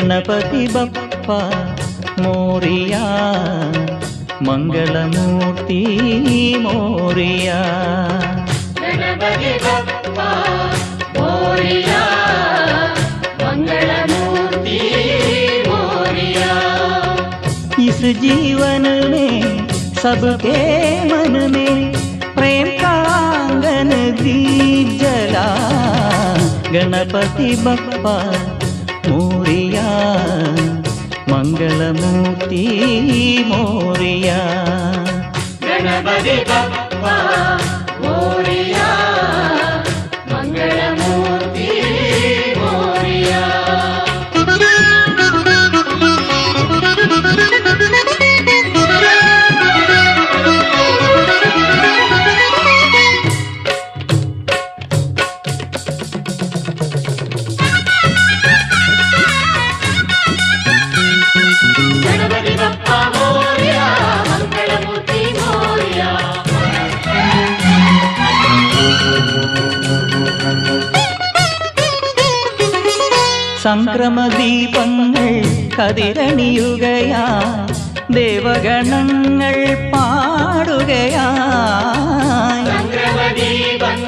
ಗಣಪತಿ ಬಪ್ಪ ಮೋರಿಯ ಮಂಗಳಮೂರ್ತಿ ಮೋರಿಯ ಗಣಪತಿ ಬಪ್ಪ ಮೋರಿಯ ಮಂಗಳಮೂರ್ತಿ ಮೋರಿಯ ಇಸ್ ಜೀವನ ಮೇ सबके मन में प्रेम का आंगन दीप जला गणपति बप्पा மோரியா மங்களமூர்த்தி மோரியா. கணபதி பப்பா. സംക്രമദീപങ്ങൾ കതിരണിയുകയാ. ദേവഗണങ്ങൾ പാടുകയാ. സംക്രമദീപങ്ങൾ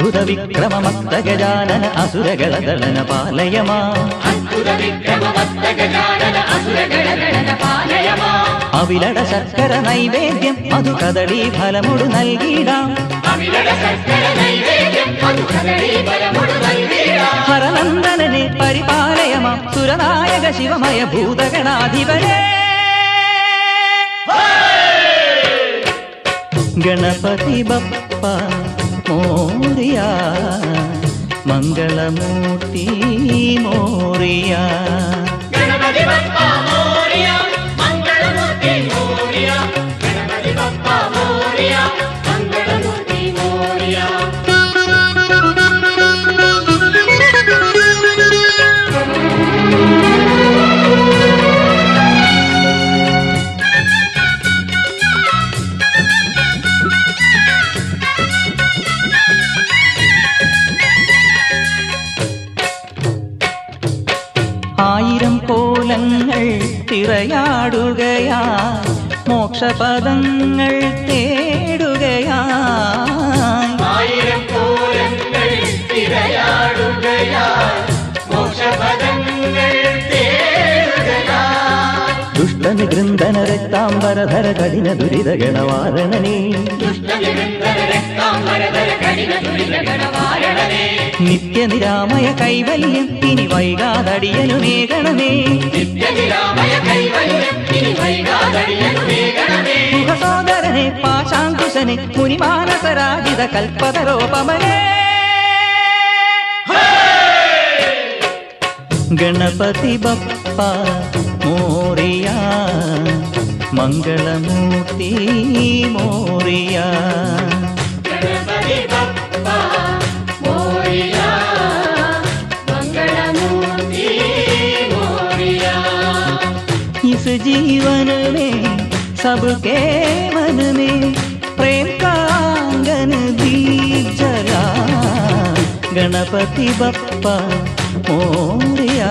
വിക്രമമത്തഗജാനന അസുരഗളദളന പാലയമാ വിക്രമമത്തഗജാനന അസുരഗണഗണന പാലയമാ. ശർക്കര നൈവേദ്യം മധു കദളി ഫലമുടു നൽകിടാം അവിലട ശർക്കര നൈവേദ്യം മധുകദളി ഫലമുടു നൽകിടാ ഹരനന്ദനനെ പരിപാലയമാം സുരനായക ശിവമയ ഭൂതഗണാധിപനേ ഗണപതി ബപ്പ மோரியா மங்களமூர்த்தி மோரியா. ആയിരം കോലങ്ങൾ തിറയാടുകയാ മോക്ഷപദങ്ങൾ തേടുകയാ. ആയിരം കോലങ്ങൾ തിരയാടുകയാ. ഗണവാരണനേ ദുഷ്ടനിരന്തര രക്താംബരധര കഠിന ദുരിത ഗണവാരണനേ. മേഘണമേ നിത്യനിരാമയ കൈവല്യം ഇനി വൈകാതടിയനു വേഗണമേ മുഖസോദരനെ പാശാങ്കുശനെ മുനിമാനസരാജിത കൽപ്പതരോപമനേ. ഗണപതി ബപ്പ மோரியா மங்களமூர்த்தி மோரியா इस जीवन में सबके मन में प्रेम का आंगन दीप जला गणपति बप्पा मोरिया